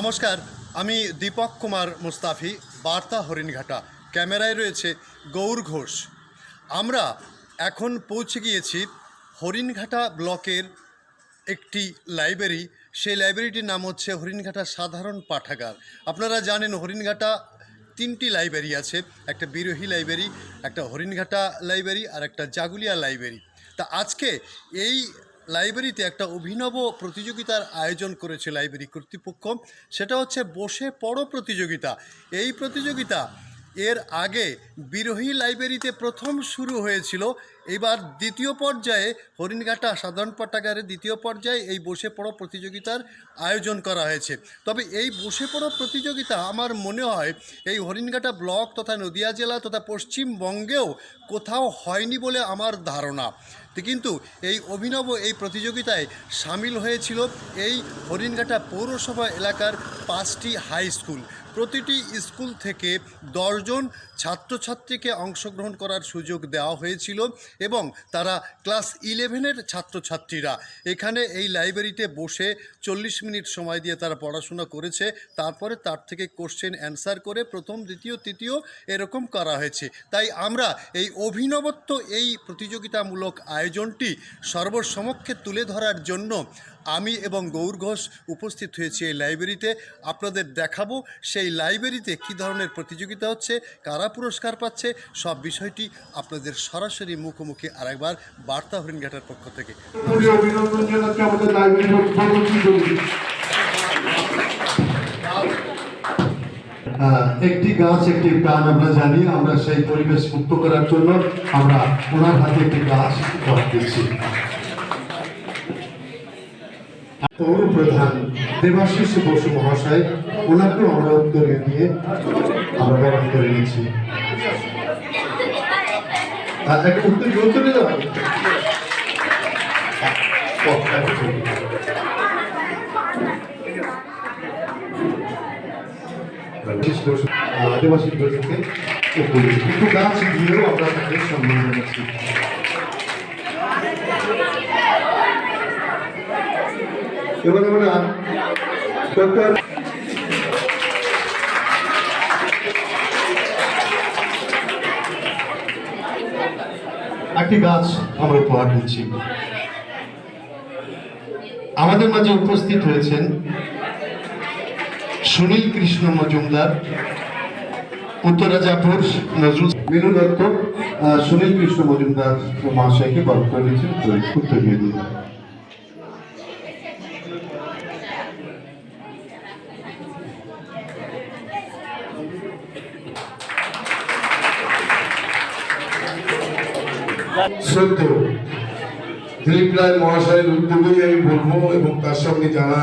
নমস্কার, আমি দীপক কুমার মুস্তাফি, বার্তা হরিণঘাটা। ক্যামেরায় রয়েছে গৌর ঘোষ। আমরা এখন পৌঁছে গিয়েছি হরিণঘাটা ব্লকের একটি লাইব্রেরি। সেই লাইব্রেরিটির নাম হচ্ছে হরিণঘাটা সাধারণ পাঠাগার। আপনারা জানেন হরিণঘাটা তিনটি লাইব্রেরি আছে, একটা বিরোহী লাইব্রেরি, একটা হরিণঘাটা লাইব্রেরি আর একটা জাগুলিয়া লাইব্রেরি। তা আজকে এই লাইব্রেরিতে একটা অভিনব প্রতিযোগিতার আয়োজন করেছে লাইব্রেরি কর্তৃপক্ষ। সেটা হচ্ছে বসে পড়ো প্রতিযোগিতা। এই প্রতিযোগিতা এর আগে বিরোহী লাইব্রেরিতে প্রথম শুরু হয়েছিল। এবার দ্বিতীয় পর্যায়ে হরিণঘাটা সাধারণ পাঠাগারের দ্বিতীয় পর্যায়ে এই বসে পড়ো প্রতিযোগিতার আয়োজন করা হয়েছে। তবে এই বসে পড়ো প্রতিযোগিতা আমার মনে হয় এই হরিণঘাটা ব্লক তথা নদিয়া জেলা তথা পশ্চিমবঙ্গেও কোথাও হয়নি বলে আমার ধারণা। কিন্তু এই অভিনব এই প্রতিযোগিতায় সামিল হয়েছিল এই হরিণঘাটা পৌরসভা এলাকার পাঁচটি হাই স্কুল। প্রতিটি স্কুল থেকে দশজন ছাত্রছাত্রীকে অংশগ্রহণ করার সুযোগ দেওয়া হয়েছিল এবং তারা ক্লাস ইলেভেনের ছাত্রছাত্রীরা। এখানে এই লাইব্রেরিতে বসে চল্লিশ মিনিট সময় দিয়ে তারা পড়াশোনা করেছে। তারপরে তার থেকে কোশ্চেন অ্যান্সার করে প্রথম, দ্বিতীয়, তৃতীয় এরকম করা হয়েছে। তাই আমরা এই অভিনবত্ব এই প্রতিযোগিতামূলক আয়োজনটি সর্বসমক্ষে তুলে ধরার জন্য আমি এবং গৌর ঘোষ উপস্থিত হয়েছি এই লাইব্রেরিতে। আপনাদের দেখাবো সেই লাইব্রেরিতে কি ধরনের প্রতিযোগিতা হচ্ছে, কারা পুরস্কার পাচ্ছে, সব বিষয়টি আপনাদের সরাসরি মুখোমুখি আরেকবার বার্তা হরিণঘাটার পক্ষ থেকে। একটি গাছ, একটি প্রাণ আমরা জানি, আমরা সেই পরিবেশ মুক্ত করার জন্য আমরা ওনার হাতে একটি গাছ দিচ্ছি পৌর প্রধান দেবাশিস বসু মহাশয় আমরা উত্তরে দিয়ে আমরা বরণ করে একটু গাছ দিয়েও আমরা তাকে সম্মান জানাচ্ছি। আমরা ডক্টর একটি গাছ আমরা উপহার দিচ্ছি। আমাদের মাঝে উপস্থিত হয়েছেন সুনীল কৃষ্ণ মজুমদার উত্তরাজাপুর নজরুল মিনু দত্ত সুনীল কৃষ্ণ মজুমদার মহাশয়কে বরণ করে দিচ্ছেন। উত্তর দিয়ে দিন শ্রদ্ধেয় দিলীপ রায় মহাশয়ের উদ্যোগে আমি বলব এবং তার সঙ্গে যারা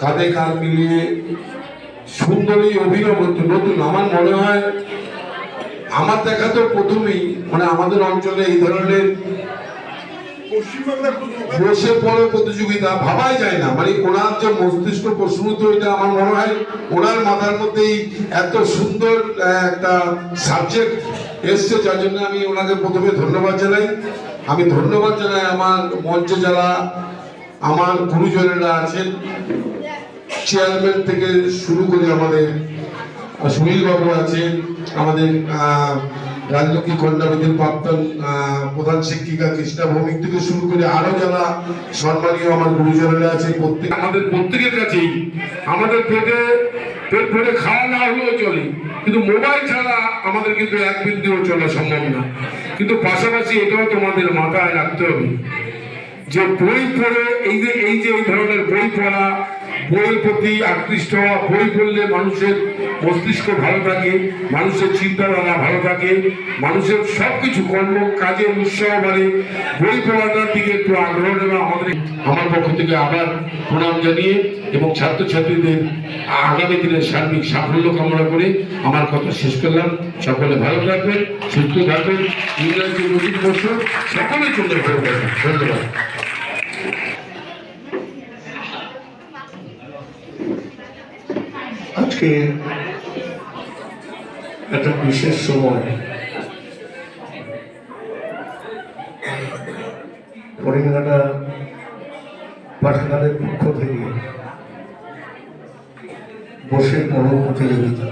কাঁধে কাঁধ মিলিয়ে সুন্দরী অভিনব নতুন আমার মনে হয় আমার দেখা তো প্রথমেই মানে আমাদের অঞ্চলে এই ধরনের বসে পড়ে প্রতিযোগিতা ভাবাই যায় না। মানে ওনার যে মস্তিষ্ক প্রশ্ন তো এটা আমার মনে হয় ওনার মাথার মধ্যেই এত সুন্দর একটা সাবজেক্ট এসছে যার জন্য আমি ওনাকে প্রথমে ধন্যবাদ জানাই। আমি ধন্যবাদ জানাই আমার মঞ্চে যারা, আমার গুরুজনেরা আছেন। চেয়ারম্যান থেকে শুরু করে আমাদের সুনীল বাবু আছেন, আমাদের রাজলক্ষ্মী খণ্ডাবতীর প্রাক্তন প্রধান শিক্ষিকা কৃষ্ণা ভৌমিক থেকে শুরু করে আরও যারা সম্মানীয় আমার গুরুজনেরা আছে প্রত্যেক আমাদের প্রত্যেকের কাছেই, আমাদের পেটে পেট ভরে খাওয়া না হলেও চলে। কিন্তু মোবাইল ছাড়া আমাদের কিন্তু এক বিন্দুও চলা সম্ভব না। কিন্তু পাশাপাশি এটাও তোমাদের মাথায় রাখতে হবে যে বই পড়ে, এই যে এই যে এই ধরনের বই পড়া বইয়ের প্রতি আকৃষ্ট হওয়া, বই পড়লে মানুষের মস্তিষ্ক ভালো থাকে, মানুষের চিন্তাধারা ভালো থাকে, মানুষের সব কিছু কর্ম, কাজের উৎসাহ বাড়ে। বই পড়াটার দিকে একটু আগ্রহ নেওয়া আমাদের আমার পক্ষ থেকে আবার প্রণাম জানিয়ে এবং ছাত্রছাত্রীদের আগামী দিনের সার্বিক সাফল্য কামনা করে আমার কথা শেষ করলাম। সকলে ভালো থাকবেন, সুস্থ থাকবেন। ইংরেজি নতুন বছর সকলের জন্য ধন্যবাদ। আজকে একটা বিশেষ সময় হরিণঘাটা পাঠাগারের পক্ষ থেকে বসে পড়ো প্রতিযোগিতা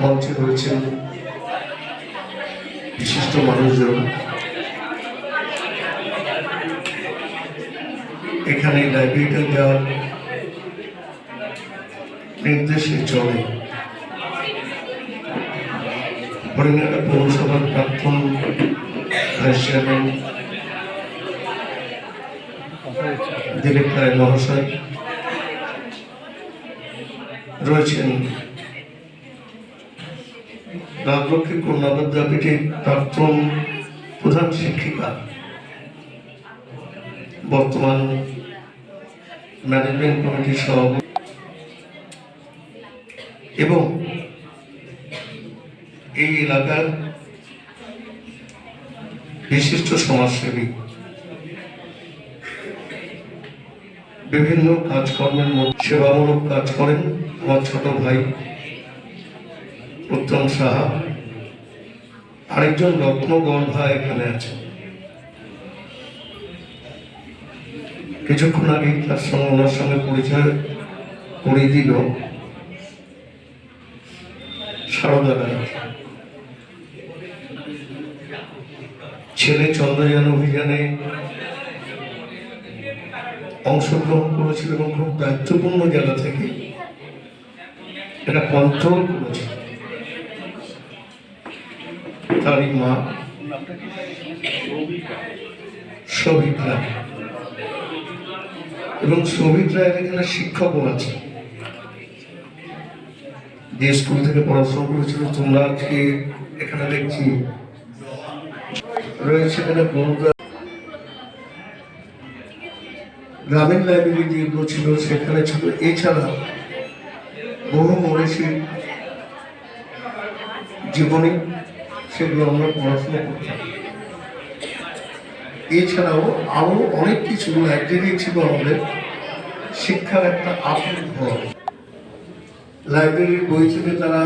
মঞ্চে রয়েছেন বিশিষ্ট মানুষজন। এখানে লাইব্রেরিটা দেওয়ার নির্দেশে চলে। পৌরসভার প্রাক্তন দিলীপ রায় মহাশয় রয়েছেন। রাজলক্ষ্মী কন্যা বিদ্যাপীঠের প্রাক্তন প্রধান শিক্ষিকা, বর্তমান ম্যানেজমেন্ট কমিটির সভাপতি এবং এই এলাকার বিশিষ্ট সমাজসেবী, বিভিন্ন কাজকর্মের মধ্যে সেবামূলক কাজ করেন আমার ছোট ভাই উত্তম সাহা। আরেকজন রত্নগড় ভাই এখানে আছেন কিছুক্ষণ আগে তার সঙ্গে ওনার সঙ্গে পরিচয় করিয়ে দিল। রায় ছেলে চন্দ্রযান অভিযানে অংশগ্রহণ করেছিল এবং খুব দায়িত্বপূর্ণ জায়গা থেকে এটা কন্ট্রোল করেছে তারই মা সৌভিক রায় এবং সৌভিক রায়ের এখানে শিক্ষকও আছে। যে স্কুল থেকে পড়াশোনা করেছিল, তোমরা আজকে এখানে দেখছি। রয়েছে এখানে গ্রামীণ লাইব্রেরি যেগুলো ছিল, সেখানে ছিল। এছাড়া বহু মনীষীর জীবনী, সেগুলো আমরা পড়াশোনা করতাম। এছাড়াও আরও অনেক কিছু লাইব্রেরি ছিল আমাদের। শিক্ষার একটা আপন ঘর লাইব্রেরির বই থেকে তারা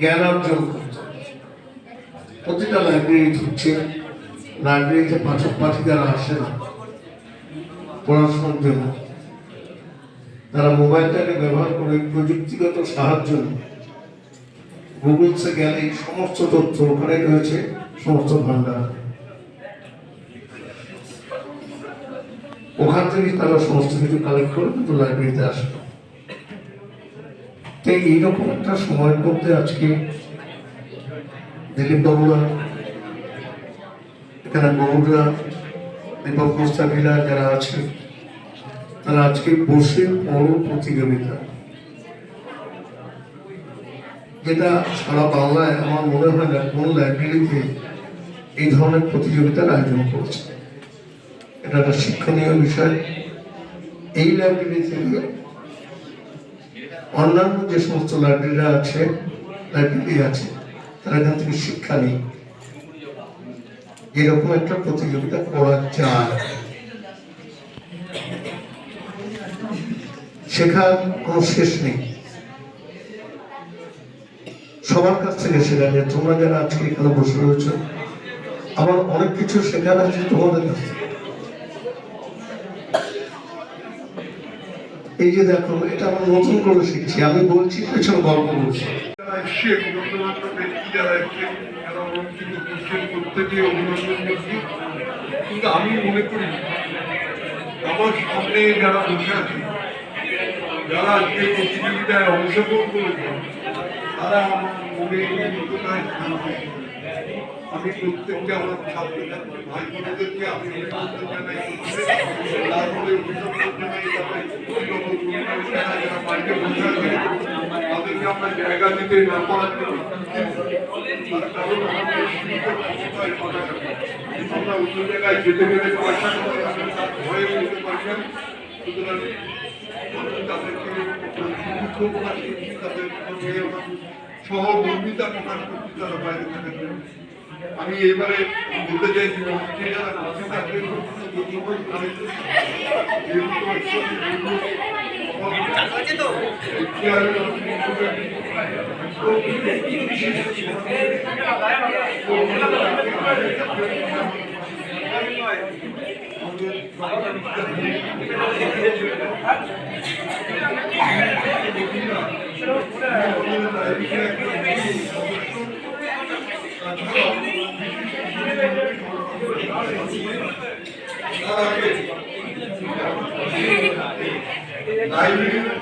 জ্ঞান অর্জন করত। প্রতিটা লাইব্রেরি ঢুকছে লাইব্রেরিতে পাঠক পাঠিকারা আসে না, পড়াশোনার জন্য, তারা মোবাইলটাকে ব্যবহার করে প্রযুক্তিগত সাহায্য গুগলসে গেলে সমস্ত তথ্য ওখানে রয়েছে, সমস্ত ভান্ডার। ওখান থেকে তারা সমস্ত কিছু কালেক্ট করে কিন্তু লাইব্রেরিতে আসে। তো এইরকম একটা সময়ের মধ্যে আজকে দিলীপ বাবুরা, এখানে বড়ুরা দীপক মুস্তাফিরা যারা আছে, তারা আজকে বসে বড় প্রতিযোগিতা। যেটা সারা বাংলায় আমার মনে হয় না, কোনো লাইব্রেরিতে এই ধরনের প্রতিযোগিতার আয়োজন করছে। এটা একটা শিক্ষণীয় বিষয়। এই লাইব্রেরি থেকে অন্যান্য যে সমস্ত লাইব্রেরিরা আছে লাইব্রেরি আছে, তারা এখান থেকে শিক্ষা নেই এরকম একটা প্রতিযোগিতা করা যায়। শেখার কোনো শেষ নেই। সবার কাছ থেকে শেখা যায়। তোমরা যারা আজকে এখানে বসে রয়েছো আবার অনেক কিছু শেখার আছে তোমাদের কাছ এই যে দেখো, এটা আমরা নতুন করে শিখছি। আমি বলছি, পেছনে গল্প বলছি। কিন্তু আমি মনে করি, আমার সামনে যারা বসে আছে, যারা আজকে প্রতিযোগিতায় অংশগ্রহণ করেছে, তারা আমার মনে। আমি প্রত্যেককে আমার ছাত্র ছাত্রী ভাই বোনেদেরকে আমি অভিনন্দন তাদেরকে জায়গা দিতে না পারার জন্য। আমরা অন্য জায়গায় যেতে গেলে পয়সা ভয়ে বলতে পারছেন সুতরাং তাদেরকে তাদের সঙ্গে প্রকাশ করছি, তারা বাইরে থাকার জন্য। আমি এবারে বলতে চাইছি মন্ত্রী যারা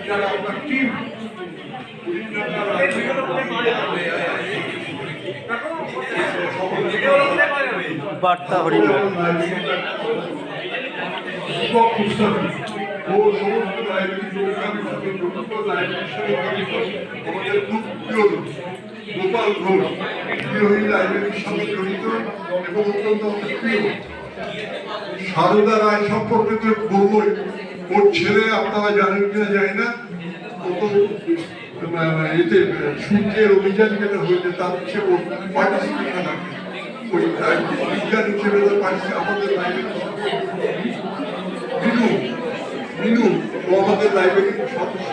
যারা আপনার বার্তা হরিণঘাট ও সমস্ত লাইব্রেরি আমাদের খুব প্রিয়। গোপাল ঘোষ বিরোহী লাইব্রেরির সঙ্গে জড়িত এবং অত্যন্ত সারদা রায় সম্পর্কে তো বলবই, ওর ছেলে আপনারা জানেন কিনা জানি না। এতে সূর্যের অভিযান যেটা হয়েছে তার হচ্ছে ওর পার্টিসিপেশন আছে। ওই বিজ্ঞান হিসেবে আমাদের লাইব্রেরি মিনু মিনু আমাদের লাইব্রেরির সদস্য।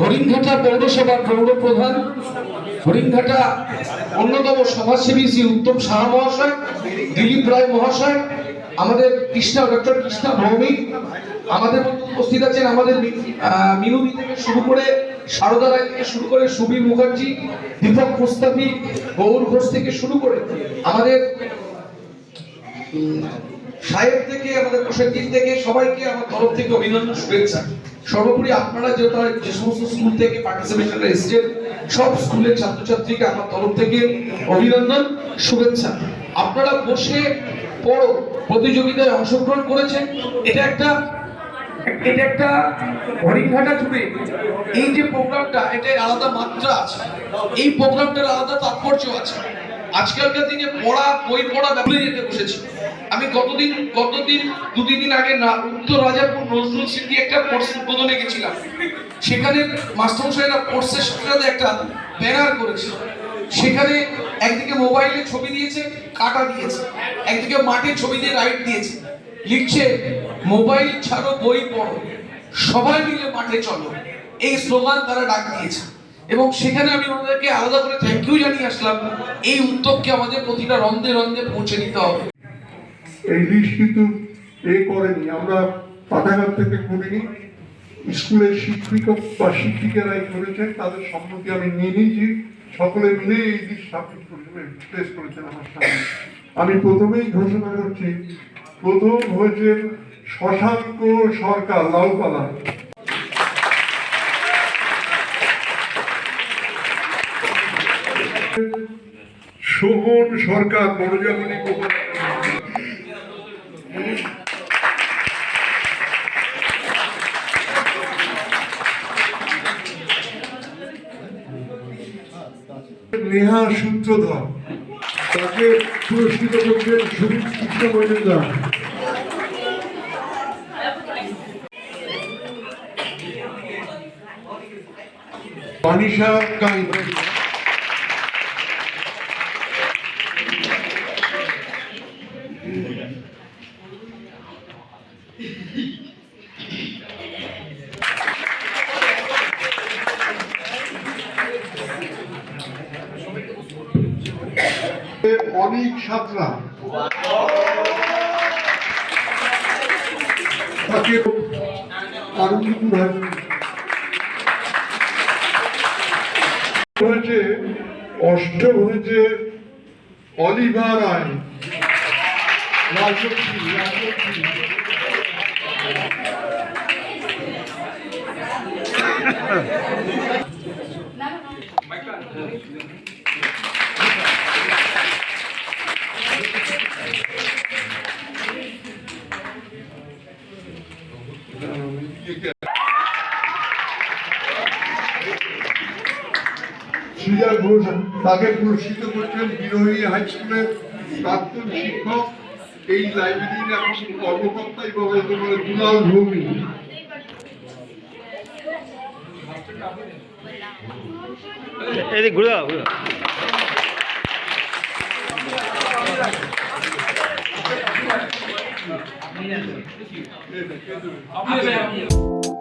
হরিণঘাটা পৌরসভার পৌর প্রধান হরিণঘাটা অন্যতম সমাজসেবী শ্রী উত্তম সাহা মহাশয়, দিলীপ রায় মহাশয়, আমাদের কৃষ্ণা, ডক্টর কৃষ্ণা ভৌমিক, আমাদের উপস্থিত আছেন আমাদের মিনুদি থেকে শুরু করে সারদা রায় থেকে শুরু করে সুবীর মুখার্জি, দীপক মুস্তাফি, গৌর ঘোষ থেকে শুরু করে আমাদের সাহেব থেকে, আমাদের প্রসেনজিৎ থেকে সবাইকে আমার তরফ থেকে অভিনন্দন, শুভেচ্ছা। সর্বোপরি আপনারা যে যে সমস্ত স্কুল থেকে পার্টিসিপেশনে এসেছেন, সব স্কুলের ছাত্রছাত্রীকে আমার তরফ থেকে অভিনন্দন, শুভেচ্ছা। আপনারা বসে পড়ো, প্রতিযোগিতায় অংশগ্রহণ করেছেন। এটা একটা এটা একটা হরিণঘাটা জুড়ে এই যে প্রোগ্রামটা এটা আলাদা মাত্রা আছে। এই প্রোগ্রামটার আলাদা তাৎপর্য আছে। আজকালকার দিনে পড়া, বই পড়া ভুলে যেতে বসেছি। আমি গতদিন গতদিন দুদিন দিন আগে না, উত্তর রাজাপুর নজরুল স্মৃতি একটা কোর্স উদ্বোধনে গেছিলাম। সেখানে মাস্টারমশাইরা কোর্সের সাথে একটা ব্যানার করেছে। সেখানে একদিকে মোবাইলে ছবি দিয়েছে, কাটা দিয়েছে। একদিকে মাঠে ছবি দিয়ে রাইট দিয়েছে। লিখছে, মোবাইল ছাড়ো, বই পড়ো। সবাই মিলে মাঠে চলো। এই স্লোগান তারা ডাক দিয়েছে। এবং সেখানে আমি ওনাদেরকে আলাদা করে থ্যাংক ইউ জানিয়ে আসলাম, এই উদ্যোগকে আমাদের প্রতিটা রন্ধে রন্ধে পৌঁছে দিতে হবে। এই লিস্ট কিন্তু এ করেনি, আমরা পাঠাগার থেকে করিনি, স্কুলের শিক্ষক বা শিক্ষিকারাই করেছেন, তাদের সম্মতি আমি নিয়ে নিয়েছি, সকলে মিলে এই লিস্ট সাবমিট করেছেন প্লেস করেছেন আমার সামনে। আমি প্রথমেই ঘোষণা করছি, প্রথম হয়েছে শশাঙ্ক সরকার লাউপালা সোহন সরকার বড়জামনি নেহা সূত্রধর তাকে পুরস্কৃত করছেন সুদীপ কৃষ্ণ মজুমদার। বানিশা কাই অনেক হয়েছে। অষ্টম হয়েছে অলিভার রাজলক্ষ্মী সৃজা ঘোষ তাকে পুরস্কৃত করছেন বিরোহী হাই স্কুলের প্রাক্তন শিক্ষক এই লাইব্রেরির এখন কর্মকর্তাই বলা যেতে দুলাল ভূমি। এদিকে ঘুরে দাও ঘুরে আপনি